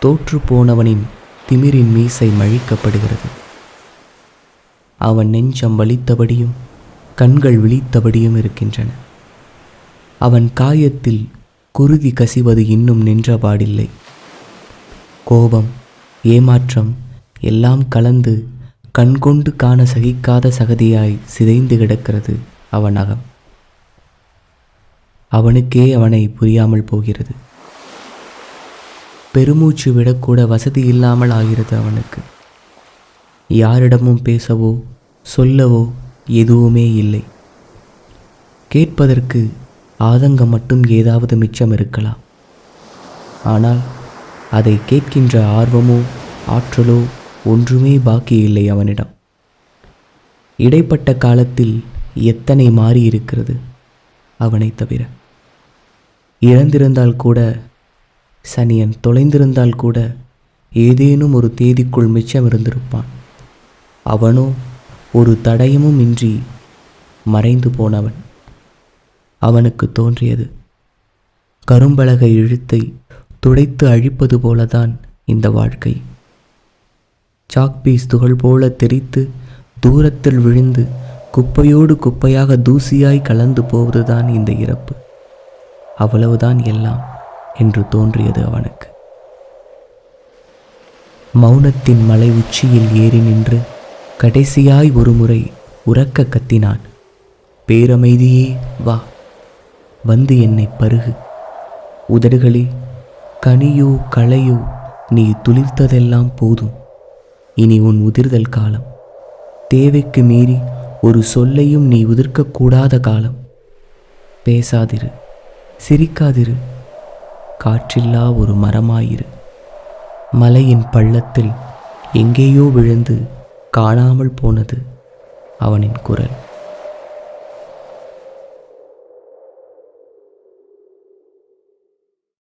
தோற்று போனவனின் திமிரின் மீசை மழிக்கப்படுகிறது. அவன் நெஞ்சம் வலித்தபடியும் கண்கள் விழித்தபடியும் இருக்கின்றன. அவன் காயத்தில் குருதி கசிவது இன்னும் நின்றபாடில்லை. கோபம் ஏமாற்றம் எல்லாம் கலந்து கண்கொண்டு காண சகிக்காத சகதியாய் சிதைந்து கிடக்கிறது அவன் அகம். அவனுக்கே அவனை புரியாமல் போகிறது. பெருமூச்சு விடக்கூட வசதி இல்லாமல் ஆகிறது அவனுக்கு. யாரிடமும் பேசவோ சொல்லவோ எதுவுமே இல்லை. கேட்பதற்கு ஆதங்கம் மட்டும் ஏதாவது மிச்சம் இருக்கலாம். ஆனால் அதை கேட்கின்ற ஆர்வமோ ஆற்றலோ ஒன்றுமே பாக்கி இல்லை அவனிடம். இடைப்பட்ட காலத்தில் எத்தனை மாறி இருக்கிறது அவனைத் தவிர. இறந்திருந்தால் கூட சனியன் தொலைந்திருந்தால் கூட ஏதேனும் ஒரு தேதிக்குள் மிச்சம் இருந்திருப்பான் அவனோ ஒரு தடயமும் இன்றி மறைந்து போனவன். அவனுக்கு தோன்றியது கரும்பலக இழுத்தை துடைத்து அழிப்பது போலதான் இந்த வாழ்க்கை. சாக்பீஸ் துகள் போல தெரித்து தூரத்தில் விழுந்து குப்பையோடு குப்பையாக தூசியாய் கலந்து போவதுதான் இந்த இறப்பு. அவ்வளவுதான் எல்லாம். என்று தோன்றியது அவனுக்கு. மௌனத்தின் மலை உச்சியில் ஏறி நின்று கடைசியாய் ஒருமுறை உறக்க கத்தினான். பேரமைதியே வா. வந்து என்னை பருகு. உதடுகளே கனியோ களையோ நீ துளிர்த்ததெல்லாம் போதும். இனி உன் உதிர்தல் காலம். தேவைக்கு மீறி ஒரு சொல்லையும் நீ உதிர்க்கக்கூடாத காலம். பேசாதிரு சிரிக்காதிரு. காற்றில்லா ஒரு மரமாயிரு. மலையின் பள்ளத்தில் எங்கேயோ விழுந்து காணாமல் போனது அவனின் குரல்.